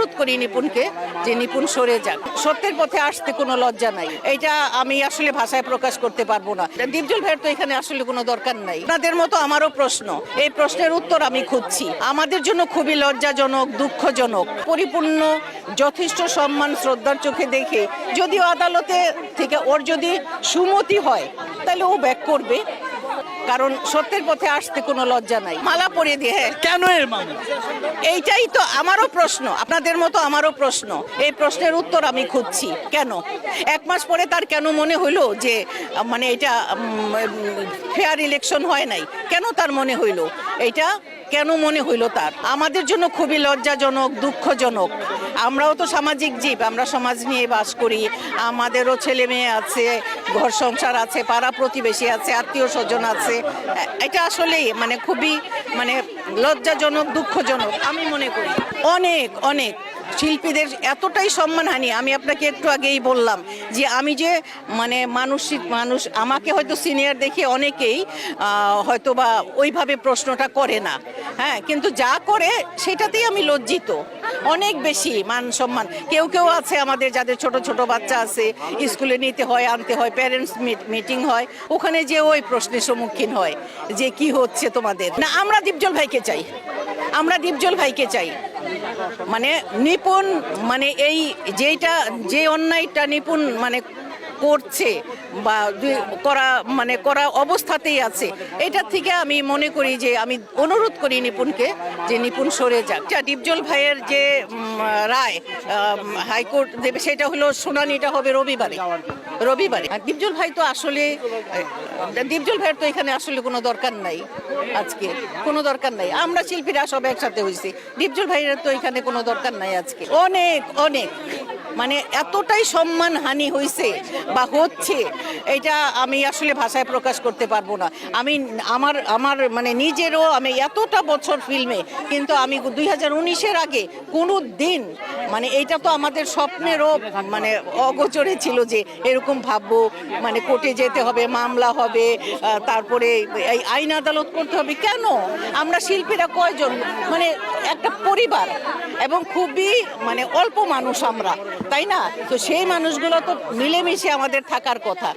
অনুরোধ করি নিপুণকে যে নিপুণ সরে যাক। সত্যের পথে আসতে কোনো লজ্জা নাই। এটা আমি আসলে ভাষায় প্রকাশ করতে পারব না। দীপজল ভাইয়ের তো এখানে আসলে কোনো দরকার নাই। আপনাদের মতো আমারও প্রশ্ন। এই প্রশ্নের উত্তর আমি খুঁজছি। আমাদের জন্য খুবই লজ্জাজনক, দুঃখজনক, পরিপূর্ণ, যথেষ্ট সম্মান, শ্রদ্ধার চোখে দেখে। যদিও আদালতে থেকে ওর যদি সুমতি হয়, তাহলে ও ব্যাক করবে। কারণ সত্যের পথে আসতে কোনো লজ্জা নাই। মালা পরিয়ে দিয়ে হ্যাঁ। কেন এর মামলা এইটাই তো আমারও প্রশ্ন আপনাদের মতো আমারও প্রশ্ন। এই প্রশ্নের উত্তর আমি খুঁজছি। কেন? এক মাস পরে তার কেন মনে হইল যে মানে এটা ফেয়ার ইলেকশন হয় নাই? কেন তার মনে হইল? এটা কেন মনে হইল তার? আমাদের জন্য খুবই লজ্জাজনক, দুঃখজনক। আমরাও তো সামাজিক জীব, আমরা সমাজ নিয়ে বাস করি। আমাদেরও ছেলে মেয়ে আছে, ঘর সংসার আছে, পাড়া প্রতিবেশী আছে, আত্মীয় স্বজন আছে। এটা আসলেই মানে খুবই মানে লজ্জাজনক, দুঃখজনক, আমি মনে করি। অনেক অনেক। শিল্পীদের এতটাই সম্মানহানি আমি আপনাকে একটু আগেই বললাম যে আমি যে মানে মানসিক মানুষ আমাকে হয়তো সিনিয়র দেখে অনেকেই হয়তো বা ওইভাবে প্রশ্নটা করে না। হ্যাঁ কিন্তু যা করে সেটাতেই আমি লজ্জিত। অনেক বেশি মান সম্মান। কেউ কেউ আছে আমাদের যাদের ছোট ছোট বাচ্চা আছে, স্কুলে নিতে হয়, আনতে হয় প্যারেন্টস মিটিং হয়, ওখানে যে ওই প্রশ্নের সম্মুখীন হয় যে কি হচ্ছে তোমাদের। না, আমরা দীপজল ভাইকে চাই। আমরা দীপজল ভাইকে চাই। মানে নিপুণ মানে এই যেইটা যে অন্যায়টা নিপুণ মানে করছে বা করা মানে করা অবস্থাতেই আছে। এটা থেকে আমি মনে করি যে আমি অনুরোধ করি নিপুণকে যে নিপুণ সরে যাক। যা ডিপজল ভাইয়ের যে রায় হাইকোর্ট দেবে সেটা হলো শুনানিটা হবে রবিবারে। রবিবারে। আর ডিপজল ভাই তো আসলে আহ, ডিপজল ভাইয়ের তো এখানে আসলে কোনো দরকার নাই আজকে। কোনো দরকার নাই। আমরা শিল্পীরা সব একসাথে হয়েছি ডিপজল ভাইয়ের তো এখানে কোনো দরকার নাই আজকে। অনেক অনেক। মানে এতটাই সম্মান হানি হয়েছে বা হচ্ছে, এটা আমি আসলে ভাষায় প্রকাশ করতে পারব না। আমি আমার আমার মানে নিজেরও আমি এতটা বছর ফিল্মে, কিন্তু আমি দুই হাজার উনিশের আগে কোনো দিন মানে এটা তো আমাদের স্বপ্নেরও মানে অগোচরে ছিল যে এরকম ভাববো মানে কোর্টে যেতে হবে, মামলা হবে তারপরে এই আইন আদালত করতে হবে, কেন? আমরা শিল্পীরা কয়জন? মানে একটা পরিবার এবং খুবই মানে অল্প মানুষ আমরা, তাই না? তো সেই মানুষগুলো তো মিলেমিশে আমাদের থাকার কথা।